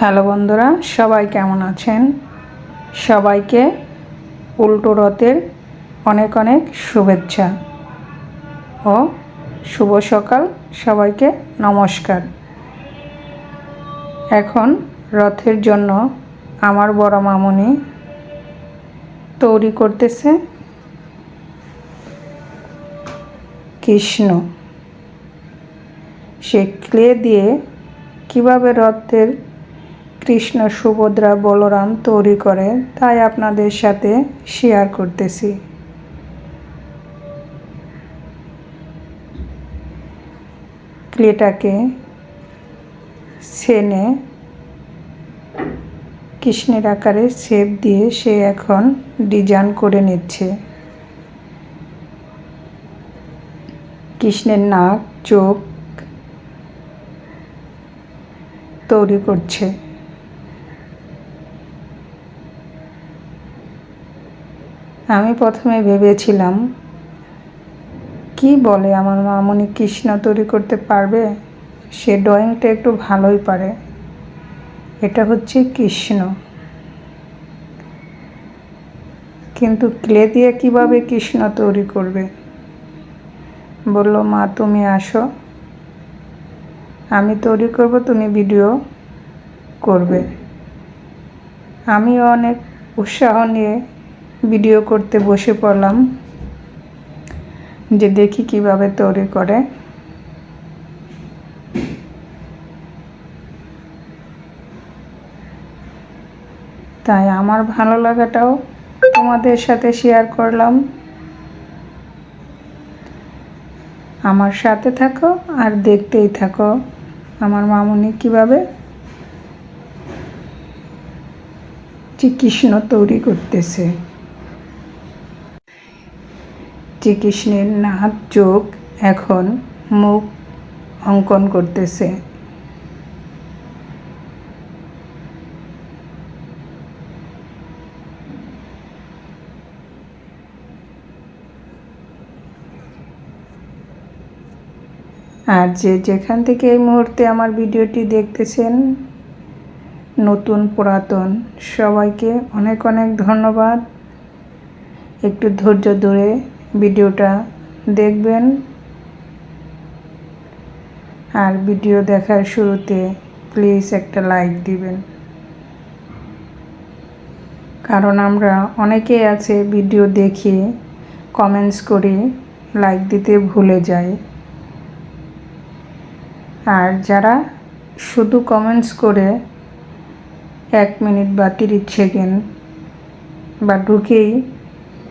Hello বন্ধুরা, সবাই কেমন আছেন? সবাইকে উল্টো রথের অনেক অনেক শুভেচ্ছা ও শুভ সকাল, সবাইকে নমস্কার। এখন রথের জন্য আমার বড় মামুনি তৈরি করতেছে কৃষ্ণ। সে ক্লে দিয়ে কীভাবে রথের কৃষ্ণ সুভদ্রা বলরাম তৈরি করে, তাই আপনাদের সাথে শেয়ার করতেছি। ক্লেটাকে সেনে কৃষ্ণের আকারে শেপ দিয়ে সে এখন ডিজাইন করে নিচ্ছে। কৃষ্ণের নাক, চোখ তৈরি করছে। আমি প্রথমে ভেবেছিলাম, কি বলে আমার মামনি কৃষ্ণ তৈরি করতে পারবে? সে ড্রয়িংটা একটু ভালোই পারে। এটা হচ্ছে কৃষ্ণ। কিন্তু ক্লে দিয়ে কীভাবে কৃষ্ণ তৈরি করবে? বলল, মা, তুমি আসো। আমি তৈরি করব, তুমি ভিডিও করবে। আমিও অনেক উৎসাহ নিয়ে ভিডিও করতে বসে পড়লাম যে দেখি কীভাবে তৈরি করে। তাই আমার ভালো লাগাটাও তোমাদের সাথে শেয়ার করলাম। আমার সাথে থাকো আর দেখতেই থাকো। আমার মামুনি কীভাবে শ্রীকৃষ্ণ তৈরি করতেছে। শ্রীকৃষ্ণের নাক চোখ এখন মুখ অঙ্কন করতেছে। আর যে যেখান থেকে এই মুহূর্তে আমার ভিডিওটি দেখতেছেন, নতুন পুরাতন, সবাইকে অনেক অনেক ধন্যবাদ। একটু ধৈর্য ধরে ভিডিওটা দেখবেন। আর ভিডিও দেখার শুরুতে প্লিজ একটা লাইক দিবেন। কারণ আমরা অনেকেই আছে ভিডিও দেখি কমেন্টস করি লাইক দিতে ভুলে যাই। আর যারা শুধু কমেন্টস করে এক মিনিট বা তিরিশ সেকেন্ড বা ঢুকেই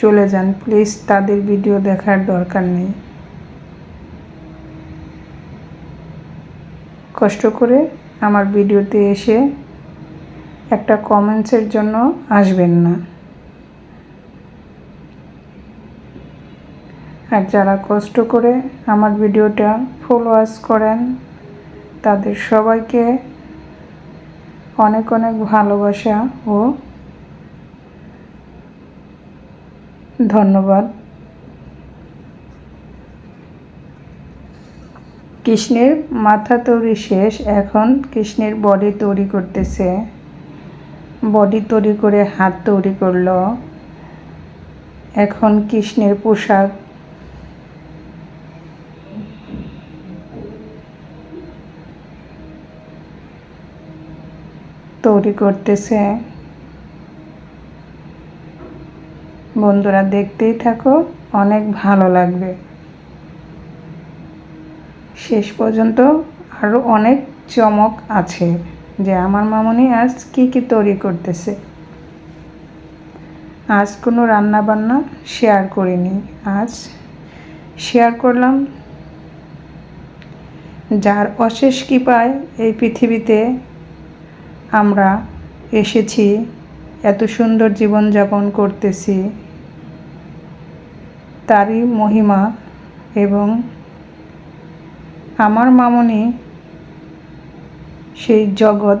চলে যান। প্লিজ, তাদের ভিডিও দেখার দরকার নেই। কষ্ট করে আমার ভিডিওতে এসে একটা কমেন্টসের জন্য আসবেন না। আর যারা কষ্ট করে আমার ভিডিওটা ফলোয়ার্স করেন, তাদের সবাইকে অনেক অনেক ভালোবাসা ও ধন্যবাদ। কৃষ্ণের মাথা তৈরি শেষ, এখন কৃষ্ণের বডি তৈরি করতেছে। বডি তৈরি করে হাত তৈরি করল। এখন কৃষ্ণের পোশাক। তৈরি করতেছে। বন্ধুরা দেখতেই থাকো, অনেক ভালো লাগবে। শেষ পর্যন্ত আরও অনেক চমক আছে যে আমার মামনি আজ কি কি তৈরি করতেছে। আজ কোনো রান্না বান্না শেয়ার করিনি। আজ শেয়ার করলাম যার অশেষ কৃপায় এই পৃথিবীতে আমরা এসেছি, এত সুন্দর জীবনযাপন করতেছি তারই মহিমা এবং আমার মামনি সেই জগৎ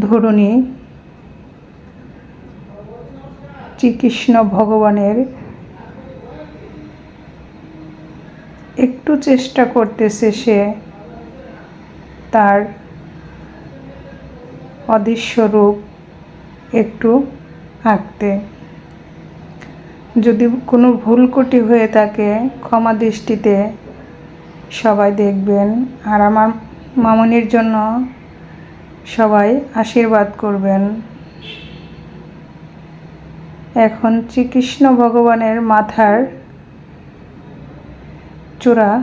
ধরুণী শ্রীকৃষ্ণ ভগবানের একটু চেষ্টা করতেছে সে তার অদৃশ্য রূপ একটু আঁকতে। যদি কোনো ভুল ত্রুটি হয়ে থাকে, ক্ষমা দৃষ্টিতে সবাই দেখবেন। আর আমার মামনির জন্য সবাই আশীর্বাদ করবেন। এখন শ্রীকৃষ্ণ ভগবানের মাথার চূড়া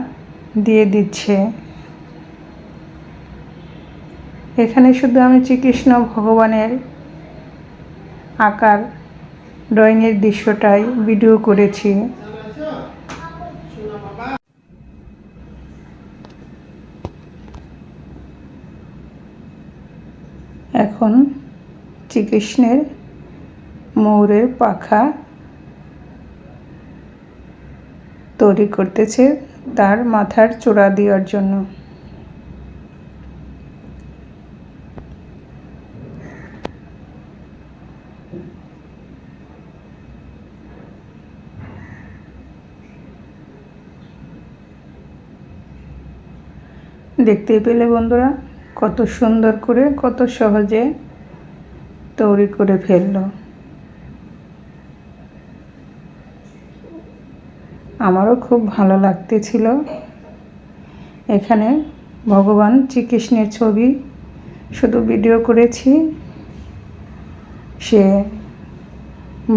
দিয়ে দিচ্ছে। এখানে শুধু আমি শ্রীকৃষ্ণ ভগবানের আকার ড্রয়িংয়ের দৃশ্যটাই ভিডিও করেছি। এখন শ্রীকৃষ্ণের ময়ূরের পাখা তৈরি করতেছে তার মাথার চূড়া দেওয়ার জন্য। দেখতেই পেলে বন্ধুরা, কত সুন্দর করে, কত সহজে তৈরি করে ফেলল। আমারও খুব ভালো লাগতেছিল। এখানে ভগবান শ্রীকৃষ্ণের ছবি শুধু ভিডিও করেছি। সে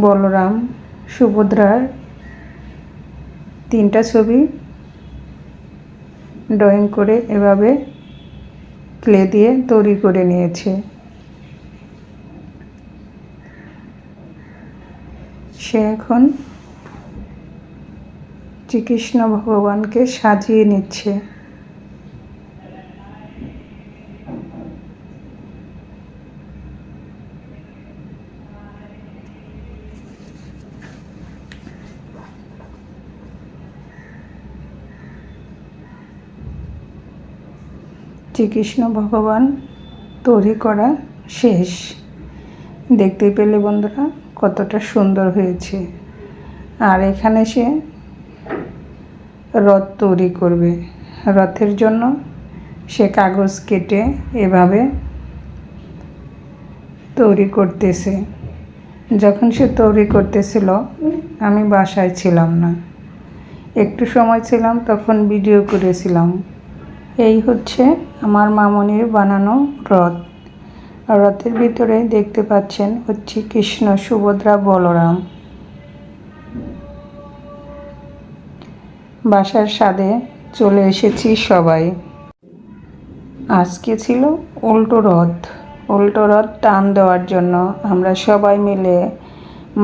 বলরাম, সুভদ্রার তিনটা ছবি ড্রয়িং করে এভাবে ক্লে দিয়ে তৈরি করে নিয়েছে। সে এখন শ্রীকৃষ্ণ ভগবানকে সাজিয়ে নিচ্ছে। শ্রীকৃষ্ণ ভগবান তৈরি করা শেষ। দেখতে পেলে বন্ধুরা, কতটা সুন্দর হয়েছে। আর এখানে সে রথ তৈরি করবে। রথের জন্য সে কাগজ কেটে এভাবে তৈরি করতেছে। যখন সে তৈরি করতেছিল, আমি বাসায় ছিলাম না। একটু সময় ছিলাম, তখন ভিডিও করেছিলাম। এই হচ্ছে আমার মামনির বানানো রথ রথের ভিতরে দেখতে পাচ্ছেন হচ্ছে কৃষ্ণ সুভদ্রা বলরাম। বাসার স্বাদে চলে এসেছি সবাই। আজকে ছিল উল্টো রথ উল্টো রথ টান দেওয়ার জন্য আমরা সবাই মিলে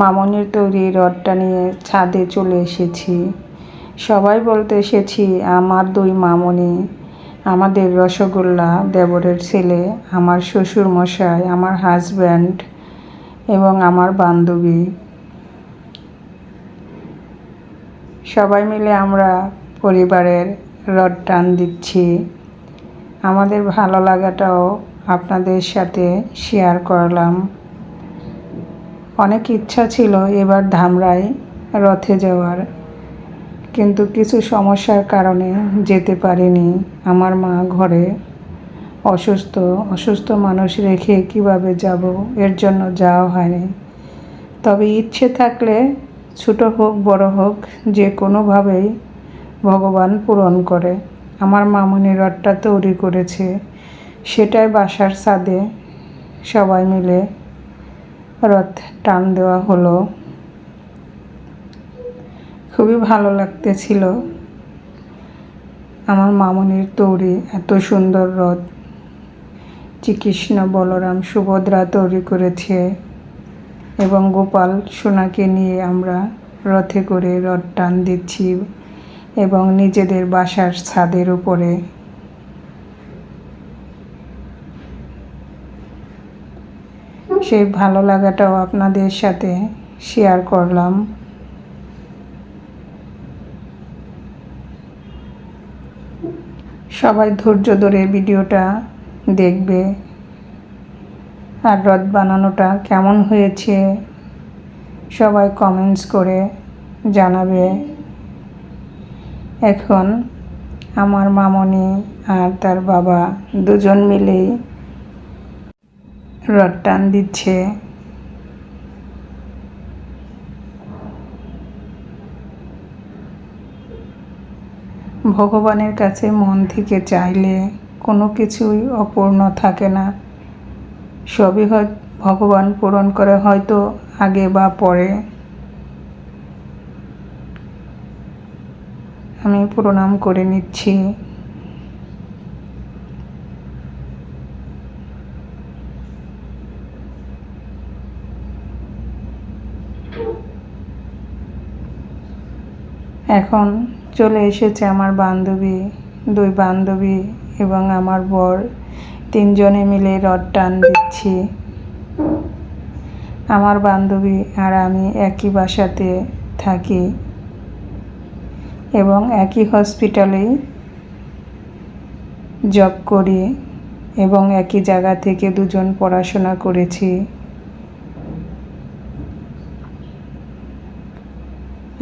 মামনির তৈরি রথটা নিয়ে ছাদে চলে এসেছি। সবাই বলতে এসেছি, আমার দুই মামনি আমাদের রসগোল্লা, দেবরের ছেলে, আমার শ্বশুর মশাই আমার হাজব্যান্ড এবং আমার বান্ধবী। সবাই মিলে আমরা পরিবারের রড টান দিচ্ছি। আমাদের ভালো লাগাটাও আপনাদের সাথে শেয়ার করলাম। অনেক ইচ্ছা ছিল এবার ধামরায় রথে যাওয়ার। কিন্তু কিছু সমস্যার কারণে যেতে পারিনি। আমার মা ঘরে অসুস্থ অসুস্থ মানুষ রেখে কীভাবে যাব? এর জন্য যাওয়া হয়নি। তবে ইচ্ছে থাকলে ছোটো হোক, বড় হোক, যে কোনোভাবেই ভগবান পূরণ করে। আমার মামনি রথটা তৈরি করেছে। সেটাই বাসার ছাদে সবাই মিলে রথ টান দেওয়া হলো। খুবই ভালো লাগতেছিল। আমার মামনির তৈরি এত সুন্দর রথ। শ্রীকৃষ্ণ বলরাম সুভদ্রা তৈরি করেছে এবং গোপাল সোনাকে নিয়ে আমরা রথে করে রথ টান দিচ্ছি এবং নিজেদের বাসার ছাদের উপরে। সেই ভালো লাগাটাও আপনাদের সাথে শেয়ার করলাম। সবাই ধৈর্য ধরে ভিডিওটা দেখবে। আর রথ বানানোটা কেমন হয়েছে, সবাই কমেন্টস করে জানাবে। এখন আমার মামনি আর তার বাবা দুজন মিলেই রড টান দিচ্ছে। ভগবানের কাছে মন থেকে চাইলে কোনো কিছুই অপূর্ণ থাকে না। সবই হয় ভগবান পূরণ করে হয়তো আগে বা পরে। আমি প্রণাম করে নিচ্ছি। এখন চলে এসেছে আমার বান্ধবী, দুই বান্ধবী এবং আমার বর। তিনজনে মিলে রড টান দিচ্ছি। আমার বান্ধবী আর আমি একই বাসাতে থাকি এবং একই হসপিটালেই জব করি এবং একই জায়গা থেকে দুজন পড়াশোনা করেছি।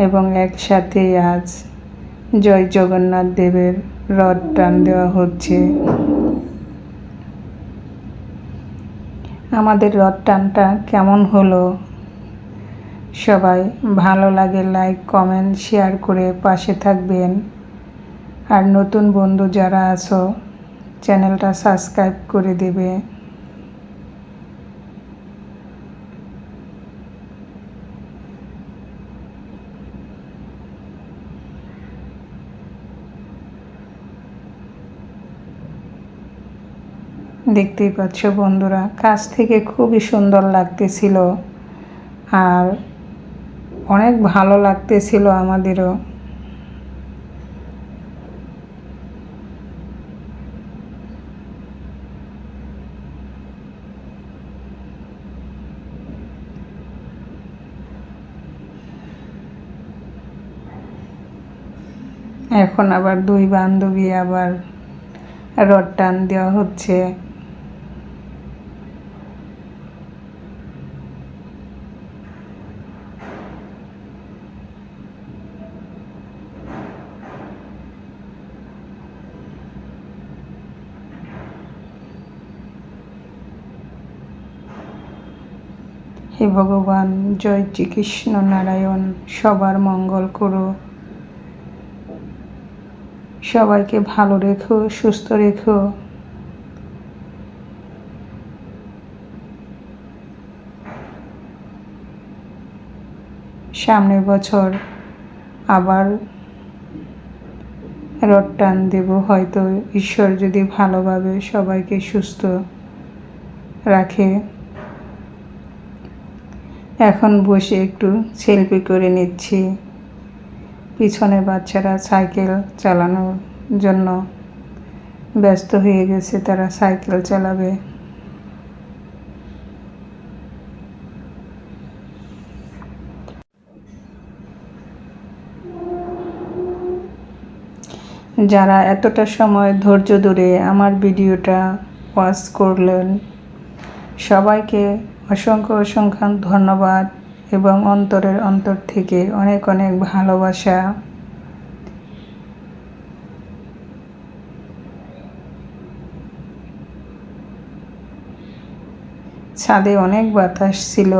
এবং একসাথে আজ জয় জগন্নাথ দেবের রথ টান দেওয়া হচ্ছে। আমাদের রথ টানটা কেমন হলো? সবাই ভালো লাগে লাইক, কমেন্ট, শেয়ার করে পাশে থাকবেন। আর নতুন বন্ধু যারা আছো, চ্যানেলটা সাবস্ক্রাইব করে দেবে। দেখতেই পাচ্ছ বন্ধুরা কাছ থেকে খুবই সুন্দর লাগতেছিল আর অনেক ভালো লাগতেছিল আমাদেরও। এখন আবার দুই বান্ধবী আবার রড টান দেওয়া হচ্ছে। হে ভগবান, জয় শ্রীকৃষ্ণ নারায়ণ, সবার মঙ্গল করো। সবাইকে ভালো রেখো, সুস্থ রেখো। সামনের বছর আবার রড টান দেব, হয়তো ঈশ্বর যদি ভালোভাবে সবাইকে সুস্থ রাখে। এখন বসে একটু সেলফি করে নিচ্ছি। পিছনে বাচ্চারা সাইকেল চালানোর জন্য ব্যস্ত হয়ে গেছে, তারা সাইকেল চালাবে। যারা এতটা সময় ধৈর্য ধরে আমার ভিডিওটা ওয়াচ করলেন, সবাইকে অসংখ্য অসংখ্য ধন্যবাদ এবং অন্তরের অন্তর থেকে অনেক অনেক ভালোবাসা। ছাদে অনেক বাতাস ছিল।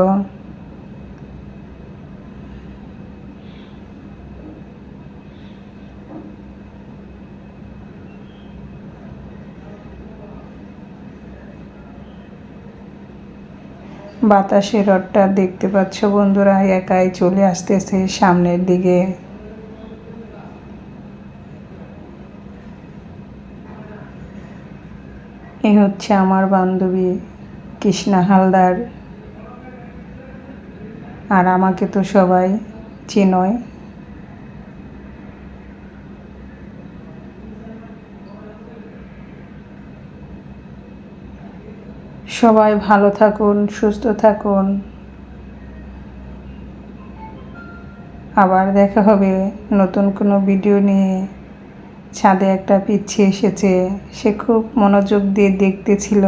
বাতাসের রডটা দেখতে পাচ্ছ বন্ধুরা, একাই চলে আসতেছে সামনের দিকে। এ হচ্ছে আমার বান্ধবী কৃষ্ণা হালদার। আর আমাকে তো সবাই চিনয়। সবাই ভালো থাকুন, সুস্থ থাকুন। আবার দেখা হবে নতুন কোনো ভিডিও নিয়ে। ছাদে একটা পিচ্ছি এসেছে, সে খুব মনোযোগ দিয়ে দেখতেছিল।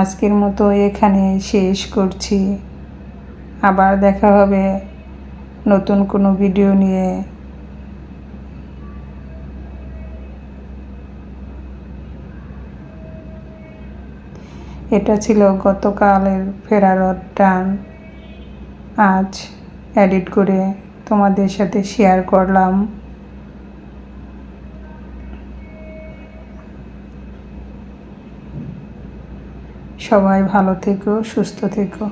আজকের মতো এখানে শেষ করছি। আবার দেখা হবে নতুন কোনো ভিডিও নিয়ে। এটা ছিল গতকালের ফেরারত টান। আজ এডিট করে তোমাদের সাথে শেয়ার করলাম। সবাই ভালো থেকো, সুস্থ থেকো।